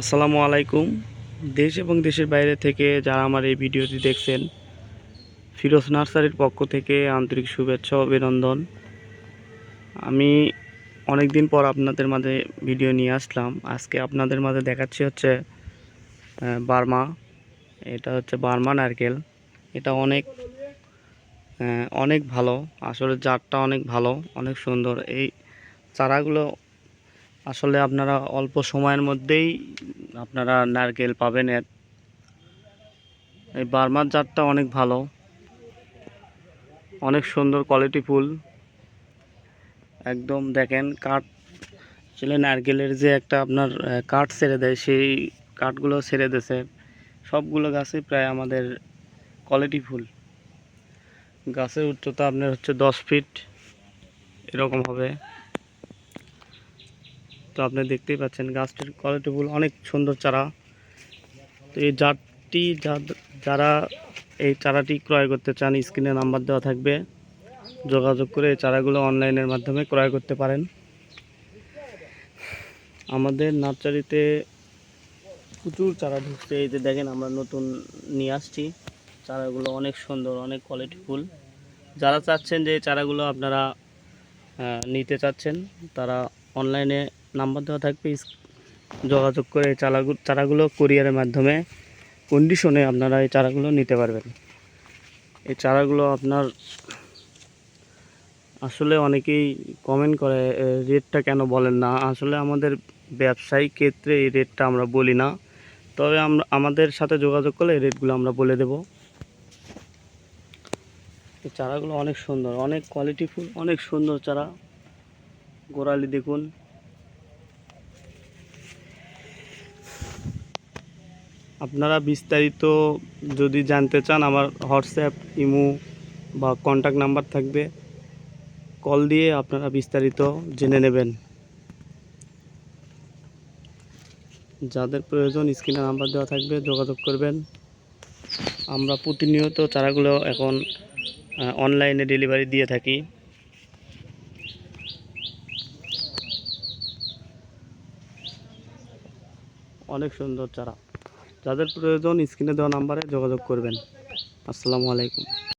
আসসালামু আলাইকুম। দেশ এবং দেশের বাইরে থেকে যারা আমার এই ভিডিওটি দেখছেন, ফিরোজ নার্সারির পক্ষ থেকে আন্তরিক শুভেচ্ছা, অভিনন্দন। আমি অনেক দিন পর আপনাদের মাঝে ভিডিও নিয়ে আসলাম। আজকে আপনাদের মাঝে দেখাচ্ছি হচ্ছে বার্মা। এটা হচ্ছে বার্মা নারকেল। এটা অনেক অনেক ভালো। আসলে জাতটা অনেক ভালো, অনেক সুন্দর। এই চারাগুলো আসলে আপনারা অল্প সময়ের মধ্যেই আপনারা নারকেল পাবেন। এর এই বার্মার জাতটা অনেক ভালো। অনেক সুন্দর কোয়ালিটি ফুল। একদম দেখেন কাঠ আসলে নারকেলের যে একটা আপনার কাঠ ছেড়ে দেয়, সেই কাঠগুলো ছেড়ে দিয়েছে। সবগুলো গাছে প্রায় আমাদের কোয়ালিটি ফুল। গাছের উচ্চতা আপনার হচ্ছে দশ ফিট এরকম হবে। তো আপনি দেখতেই পাচ্ছেন গাছটির কোয়ালিটি ফুল অনেক সুন্দর চারা। তো এই জাতটি যারা এই চারাটি ক্রয় করতে চান স্ক্রিনে নাম্বার দেওয়া থাকবে। যোগাযোগ করে এই চারাগুলো অনলাইনের মাধ্যমে ক্রয় করতে পারেন। আমাদের নার্সারিতে প্রচুর চারা ঢুকছে। এই যে দেখেন আমরা নতুন নিয়ে আসছি। চারাগুলো অনেক সুন্দর, অনেক কোয়ালিটি ফুল। যারা চাচ্ছেন যে চারাগুলো আপনারা নিতে চাচ্ছেন, তারা অনলাইনে নাম্বার দেওয়া থাকবে যোগাযোগ করে চারাগুলো চারাগুলো কুরিয়ারের মাধ্যমে কন্ডিশনে আপনারা এই চারাগুলো নিতে পারবেন। এই চারাগুলো আপনার আসলে অনেকেই কমেন্ট করে রেটটা কেন বলেন না? আসলে আমাদের ব্যবসায়িক ক্ষেত্রে এই রেটটা আমরা বলি না। তবে আমরা, আমাদের সাথে যোগাযোগ করলে এই রেটগুলো আমরা বলে দেব। এই চারাগুলো অনেক সুন্দর, অনেক কোয়ালিটি ফুল, অনেক সুন্দর চারা। গোড়ালি দেখুন। আপনারা বিস্তারিত যদি জানতে চান, আমার হোয়াটসঅ্যাপ, ইমো বা কন্ট্যাক্ট নাম্বার থাকবে। কল দিয়ে আপনারা বিস্তারিত জেনে নেবেন। যাদের প্রয়োজন স্ক্রিনে নাম্বার দেওয়া থাকবে, যোগাযোগ করবেন। আমরা প্রতিনিয়ত চারাগুলো এখন অনলাইনে ডেলিভারি দিয়ে থাকি। অনেক সুন্দর চারা। যাদের প্রয়োজন স্ক্রিনে দেওয়া নাম্বারে যোগাযোগ করবেন। আসসালামু আলাইকুম।